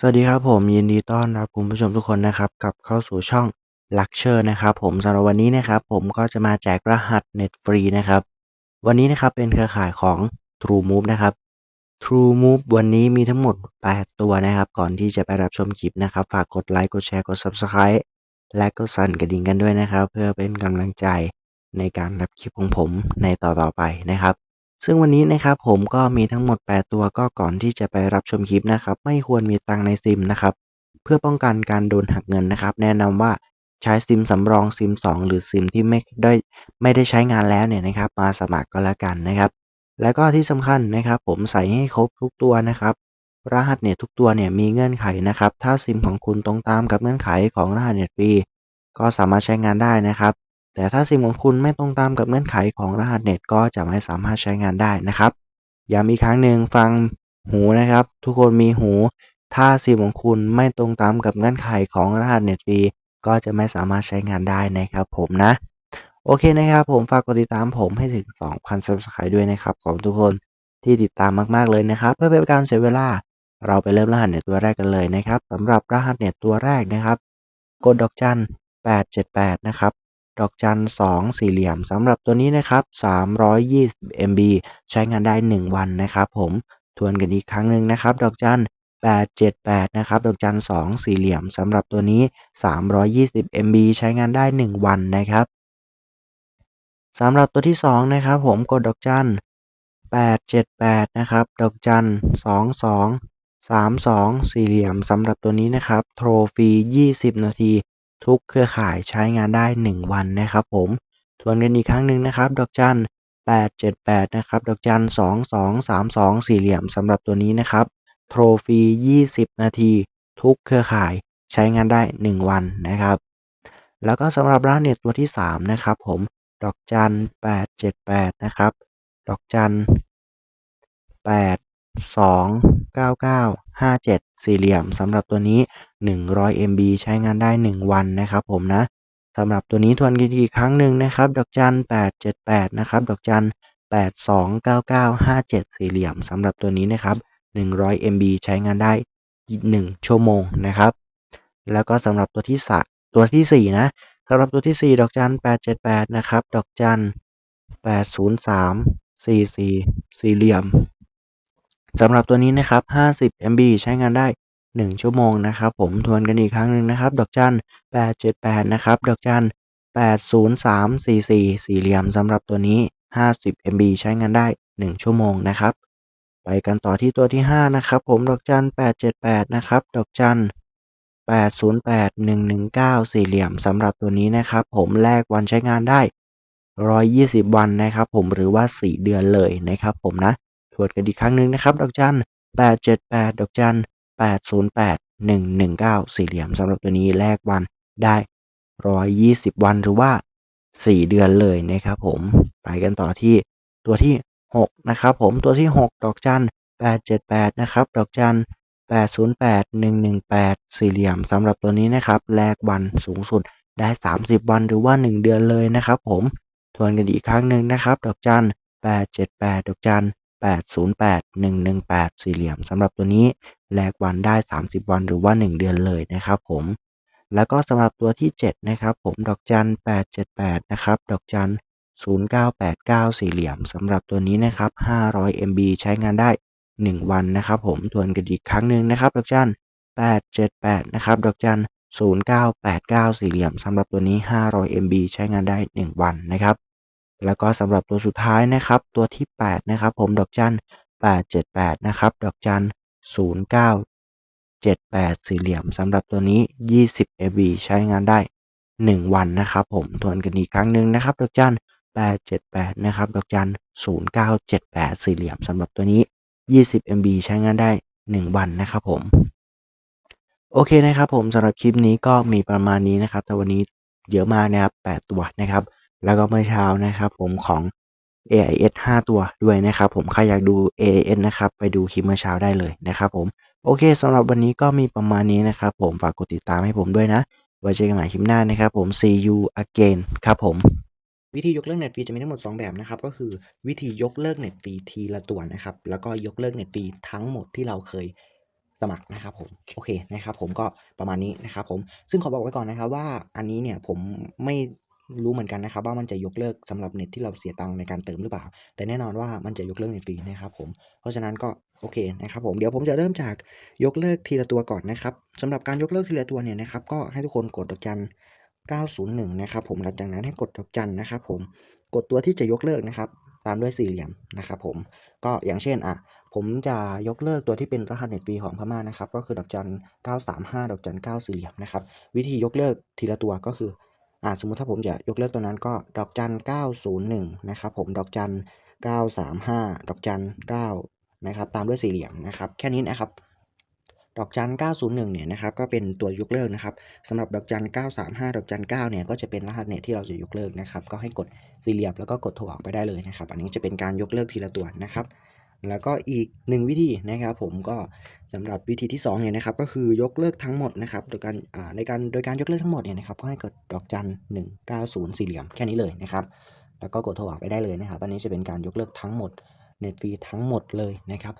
สวัสดีครับผมยินดีต้อนรับคุณผู้ชมทุกคนนะครับกลับเข้าสู่ช่อง l u x เชอร์นะครับผมสำหรับวันนี้นะครับผมก็จะมาแจกรหัสเน็ตฟรีนะครับวันนี้นะครับเป็นเครือข่ายของ True Move นะครับ True Move วันนี้มีทั้งหมด 8 ตัวนะครับ ก่อนที่จะไปรับชมคลิปนะครับ ฝากกดไลค์กดแชร์กด Subscribe และก็สั่นกระดิ่งกันด้วยนะครับ เพื่อเป็นกำลังใจในการรับคลิปของผมในต่อๆไปนะครับ ซึ่งวันนี้นะครับผมก็มีทั้งหมด 8 ตัวก็ก่อนที่จะไปรับชมคลิปนะครับ ไม่ควรมีตังในซิมนะครับ เพื่อป้องกันการโดนหักเงินนะครับ แนะนำว่าใช้ซิมสำรองซิม 2 หรือซิมที่ไม่ได้ไม่ได้ใช้งานแล้วเนี่ยนะครับ มาสมัครก็แล้วกันนะครับ แล้วก็ที่สำคัญนะครับ ผมใส่ให้ครบทุกตัวนะครับ รหัสเน็ตทุกตัวเนี่ยมีเงื่อนไขนะครับ ถ้าซิมของคุณตรงตามกับเงื่อนไขของรหัสเน็ตฟรีก็สามารถใช้งานได้นะครับ แต่ถ้าซิมของคุณไม่ตรงตามกับเงื่อนไขของรหัสเน็ตก็จะไม่สามารถใช้งานได้นะครับย้ำอีกครั้งหนึ่งฟังหูนะครับ ทุกคนมีหู ถ้าซิมของคุณไม่ตรงตามกับเงื่อนไขของรหัสเน็ตฟรีก็จะไม่สามารถใช้งานได้นะครับ ผมนะ โอเคนะครับ ผมฝากกดติดตามผมให้ถึง 2,000 Subscribe ด้วยนะครับขอบทุกคนที่ติดตามมาก ๆ เลยนะครับ เพื่อเป็นการเสียเวลา เราไปเริ่มรหัสเน็ตตัวแรกกันเลยนะครับสำหรับรหัสเน็ตตัวแรกนะครับ กดดอกจัน878 นะครับ ดอกจัน2สี่เหลี่ยมสำหรับตัวนี้นะครับ 320 MB ใช้งานได้ 1 วันนะครับผมทวนกันอีกครั้งหนึ่งนะครับ ดอกจัน878 นะครับ ดอกจัน2สี่เหลี่ยมสำหรับตัวนี้ 320 MB ใช้งานได้ 1 วันนะครับสำหรับตัวที่ 2 นะครับผมกดดอกจัน878 นะครับ ดอกจัน22 32 สี่เหลี่ยมสำหรับตัวนี้นะครับ โทรฟรี 20 นาที ทุกเครือข่ายใช้งานได้ 1 วันนะครับผมทวนกันอีกครั้งหนึ่งนะครับดอกจัน878นะครับดอกจัน2232 สี่เหลี่ยมสำหรับตัวนี้นะครับโทรฟรี20 นาที ทุกเครือข่ายใช้งานได้ 1 วันนะครับ แล้วก็สำหรับร้านเน็ตตัวที่ 3 นะครับผมดอกจัน878นะครับดอกจัน8 2 9 9 5 7สี่เหลี่ยมสำหรับตัวนี้100 MB ใช้งานได้1วันนะครับผมนะสำหรับตัวนี้ทวนกันอีกครั้งหนึ่งนะครับดอกจัน878นะครับดอกจัน8 2 9 9 5 7สี่เหลี่ยมสำหรับตัวนี้นะครับ100 MB ใช้งานได้1ชั่วโมงนะครับ แล้วก็สำหรับตัวที่สตัวที่4นะสำหรับตัวที่4ดอกจัน878นะครับดอกจัน803 44สี่เหลี่ยม สำหรับตัวนี้นะครับ 50 MB ใช้งานได้ 1 ชั่วโมงนะครับ ผมทวนกันอีกครั้งหนึ่งนะครับ ดอกจัน 878 นะครับ ดอกจัน 803 44 สี่เหลี่ยมสำหรับตัวนี้ 50 MB ใช้งานได้ 1 ชั่วโมงนะครับ ไปกันต่อที่ตัวที่ 5 นะครับ ผมดอกจัน 878 นะครับ ดอกจัน 808 119 สี่เหลี่ยมสำหรับตัวนี้นะครับ ผมแลกวันใช้งานได้ 120 วันนะครับ ผมหรือว่า 4 เดือนเลยนะครับ ผมนะ วนกันอีกครั้งหนึ่งนะครับ ดอกจัน878 ดอกจัน808 119 สี่เหลี่ยมสำหรับตัวนี้แลกวันได้ 120 วันหรือว่า 4 เดือนเลยนะครับผม ไปกันต่อที่ตัวที่ 6 นะครับผม ตัวที่ 6 ดอกจัน878 นะครับ ดอกจัน808 118 สี่เหลี่ยมสำหรับตัวนี้นะครับ แลกวันสูงสุดได้ 30 วันหรือว่า 1 เดือนเลยนะครับผม ทวนกันอีกครั้งหนึ่งนะครับ ดอกจัน878 ดอกจัน 808 118สี่เหลี่ยมสำหรับตัวนี้แลกวันได้ 30 วันหรือว่า 1 เดือนเลยนะครับผมแล้วก็สำหรับตัวที่ 7 นะครับ ผมดอกจัน 878 นะครับ ดอกจัน 0989 สี่เหลี่ยมสำหรับตัวนี้นะครับ 500 MB ใช้งานได้ 1 วันนะครับผมทวนกันอีกครั้งหนึ่งนะครับ ดอกจัน 878 นะครับ ดอกจัน 0989 สี่เหลี่ยมสำหรับตัวนี้ 500 MB ใช้งานได้ 1 วันนะครับ แล้วก็สำหรับตัวสุดท้ายนะครับ ตัวที่ 8 นะครับ ผมดอกจัน878 นะครับ ดอกจัน0978 สี่เหลี่ยมสำหรับตัวนี้ 20 MB ใช้งานได้ 1 วันนะครับ ผมทวนกันอีกครั้งหนึ่งนะครับ ดอกจัน878 นะครับ ดอกจัน0978 สี่เหลี่ยมสำหรับตัวนี้ 20 MB ใช้งานได้ 1 วันนะครับผม โอเคนะครับผมสำหรับคลิปนี้ก็มีประมาณนี้นะครับแต่วันนี้เยอะมากนะครับ 8 ตัวนะครับ แล้วก็เมื่อเช้านะครับผมของ AIS 5 ตัวด้วยนะครับผมใครอยากดู AIS นะครับไปดูคลิปเมื่อเช้าได้เลยนะครับผมโอเคสำหรับวันนี้ก็มีประมาณนี้นะครับผมฝากกดติดตามให้ผมด้วยนะไว้เจอกันใหม่คลิปหน้านะครับผม see you again ครับผมวิธียกเลิกเน็ตฟรีจะมีทั้งหมด 2 แบบนะครับ ก็คือวิธียกเลิกเน็ตฟรีทีละตัวนะครับ แล้วก็ยกเลิกเน็ตฟรีทั้งหมดที่เราเคยสมัครนะครับผมโอเคนะครับผมก็ประมาณนี้นะครับผมซึ่งขอบอกไว้ก่อนนะครับว่าอันนี้เนี่ยผมไม่ รู้เหมือนกันนะครับว่ามันจะยกเลิกสำหรับเน็ตที่เราเสียตังค์ในการเติมหรือเปล่า แต่แน่นอนว่ามันจะยกเลิกเน็ตฟรีนะครับผม เพราะฉะนั้นก็โอเคนะครับผม เดี๋ยวผมจะเริ่มจากยกเลิกทีละตัวก่อนนะครับสำหรับการยกเลิกทีละตัวเนี่ยนะครับก็ให้ทุกคนกดดอกจัน 901 นะครับผม หลังจากนั้นให้กดดอกจันนะครับผม กดตัวที่จะยกเลิกนะครับตามด้วยสี่เหลี่ยมนะครับผม ก็อย่างเช่นอะผมจะยกเลิกตัวที่เป็นรหัสเน็ตฟรีของพม่านะครับ ก็คือดอกจัน 935 ดอกจัน 9 สี่เหลี่ยมนะครับ วิธียกเลิกทีละตัวก็คือ อ่าสมมุติถ้าผมจะยกเลิกตัวนั้นก็ดอกจัน 901 นะครับผมดอกจัน 935 ดอกจัน 9 นะครับ ตามด้วยสี่เหลี่ยมนะครับ แค่นี้นะครับ ดอกจัน 901 เนี่ยนะครับ ก็เป็นตัวยกเลิกนะครับสำหรับดอกจัน 935 ดอกจัน 9 เนี่ยก็จะเป็นรหัสเน็ตที่เราจะยกเลิกนะครับ ก็ให้กดสี่เหลี่ยมแล้วก็กดโทรออกไปได้เลยนะครับ อันนี้จะเป็นการยกเลิกทีละตัวนะครับ แล้วก็อีกหนึ่งวิธีนะครับ ผมก็สำหรับวิธีที่2เนี่ยนะครับ ก็คือยกเลิกทั้งหมดนะครับ โดยการอ่าในการโดยการยกเลิกทั้งหมดเนี่ยนะครับก็ให้กดดอกจัน190สี่เหลี่ยมแค่นี้เลยนะครับ แล้วก็กดโทรออกไปได้เลยนะครับ อันนี้จะเป็นการยกเลิกทั้งหมดเน็ตฟรีทั้งหมดเลยนะครับผม